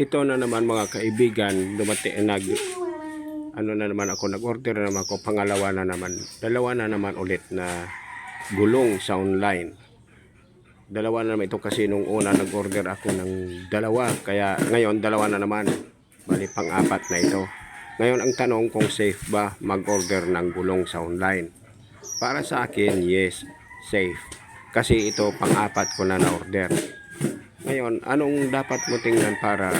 ito na naman mga kaibigan, dumati nag ano na naman ako, nag-order na naman ako, pangalawa na naman, dalawa na naman ulit na gulong sa online. Dalawa na naman ito kasi nung una nag-order ako ng dalawa, kaya ngayon dalawa na naman, bali pang-apat na ito. Ngayon ang tanong kung safe ba mag-order ng gulong sa online. Para sa akin, yes, safe. Kasi ito pang-apat ko na na-order. Ngayon, anong dapat mo tingnan para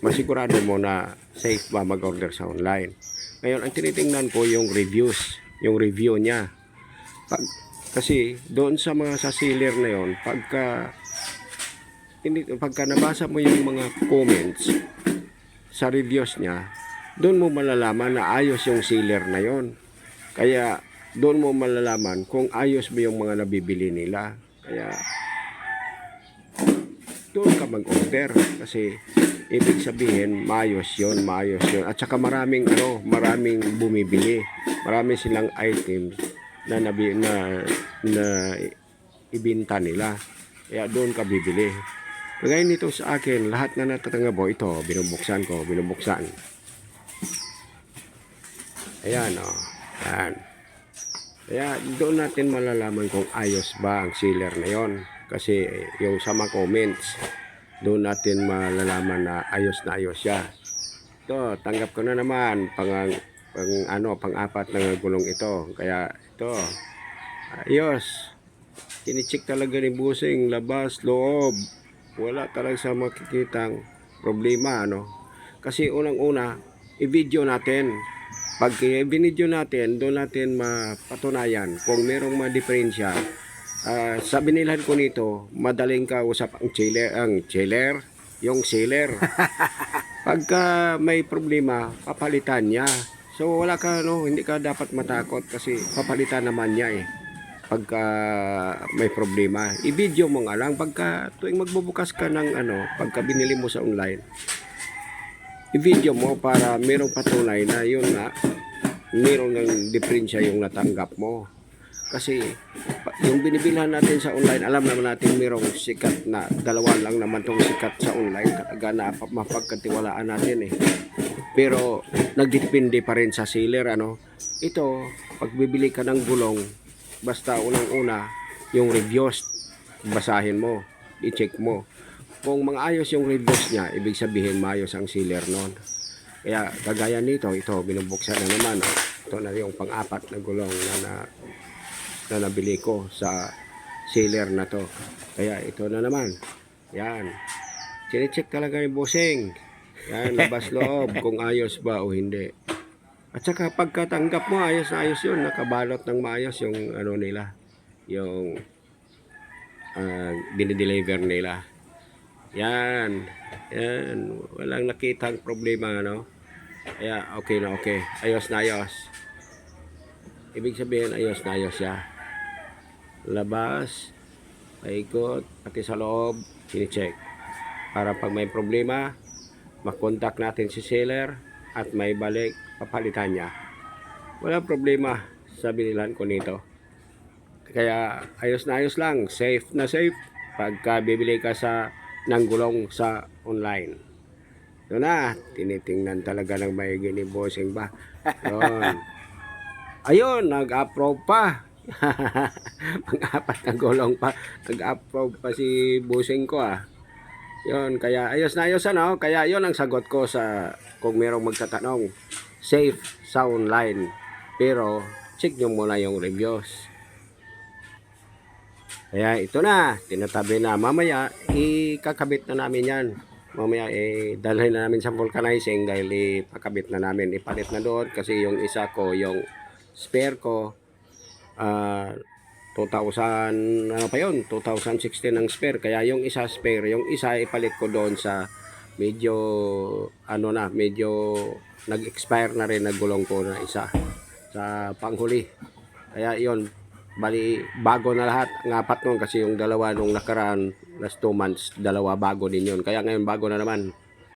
masigurado mo na safe ba mag-order sa online? Ngayon, ang tinitingnan ko yung reviews, yung review niya. Pag, kasi doon sa mga sa seller na yon, pagka pagka nabasa mo yung mga comments sa reviews niya, doon mo malalaman na ayos yung seller na yon. Kaya doon mo malalaman kung ayos ba yung mga nabibili nila. Kaya doon ka mag-order. Kasi ibig sabihin maayos yon maayos yon at saka maraming ano maraming bumibili. Marami silang items na nabi, na na ibinta nila. Kaya doon ka bibili. Kagaya nito sa akin lahat na natatanggap ko ito binubuksan ko binubuksan. Ayan o ayan. Kaya doon natin malalaman kung ayos ba ang sealer na yon kasi yung sa mga comments doon natin malalaman na ayos na ayos siya. Ito tanggap ko na naman pang, pang ano pang apat na gulong ito. Kaya ito ayos. Tinicheck talaga ni Busing labas loob. Wala talaga sa makikitang problema ano. Kasi unang una i-video natin. Pag binidyo natin doon natin mapatunayan kung merong mga diferensya Ah, sa binilhan ko nito, madaling kausap ang chiller, ang chiller, yung seller. Pagka may problema, papalitan niya. So wala ka no, hindi ka dapat matakot kasi papalitan naman niya eh. Pagka may problema, i-video mo nga lang pagka tuwing magbubukas ka ng ano, pagka binili mo sa online. I-video mo para merong patunay na yun nga, merong ng diferensya yung natanggap mo. Kasi yung binibilhan natin sa online, alam naman natin mayroong sikat na dalawa lang naman tong sikat sa online kataga na pa- mapagkatiwalaan natin eh. Pero nagdepende pa rin sa seller ano. Ito, pag bibili ka ng gulong, basta unang-una yung reviews basahin mo, i-check mo. Kung mga ayos yung reviews niya, ibig sabihin maayos ang seller noon. Kaya kagaya nito, ito binubuksan na naman. Ito na yung pang-apat na gulong na, na na nabili ko sa seller na to. Kaya ito na naman. Yan. Sinecheck talaga ni Boseng. Yan, labas loob kung ayos ba o hindi. At saka pagkatanggap mo, ayos na ayos yun. Nakabalot ng maayos yung ano nila. Yung uh, dinideliver nila. Yan. Yan. Walang nakitang problema, ano. Kaya okay na okay. Ayos na ayos. Ibig sabihin, ayos na ayos siya labas, paikot, pati sa loob, sinicheck. Para pag may problema, makontak natin si seller at may balik, papalitan niya. Wala problema sa binilhan ko nito. Kaya ayos na ayos lang, safe na safe pagka bibili ka sa ng gulong sa online. Ito na, tinitingnan talaga ng maigi ni Bossing ba. Yun. Ayun, nag-approve pa. Pang-apat na gulong pa. Nag-approve pa si busing ko ah. Yun, kaya ayos na ayos ano. Kaya yon ang sagot ko sa kung merong magtatanong. Safe sa online. Pero, check nyo muna yung reviews. Kaya ito na, tinatabi na. Mamaya, ikakabit na namin yan. Mamaya, eh, dalhin na namin sa vulcanizing dahil ipakabit na namin. Ipalit na doon kasi yung isa ko, yung spare ko, ah 2000 ano pa yun? 2016 ang spare. Kaya yung isa spare yung isa ipalit ko doon sa medyo ano na medyo nag-expire na rin na gulong ko na isa sa panghuli. Kaya yon bali bago na lahat ang apat nun kasi yung dalawa nung nakaraan last 2 months dalawa bago din yun. Kaya ngayon bago na naman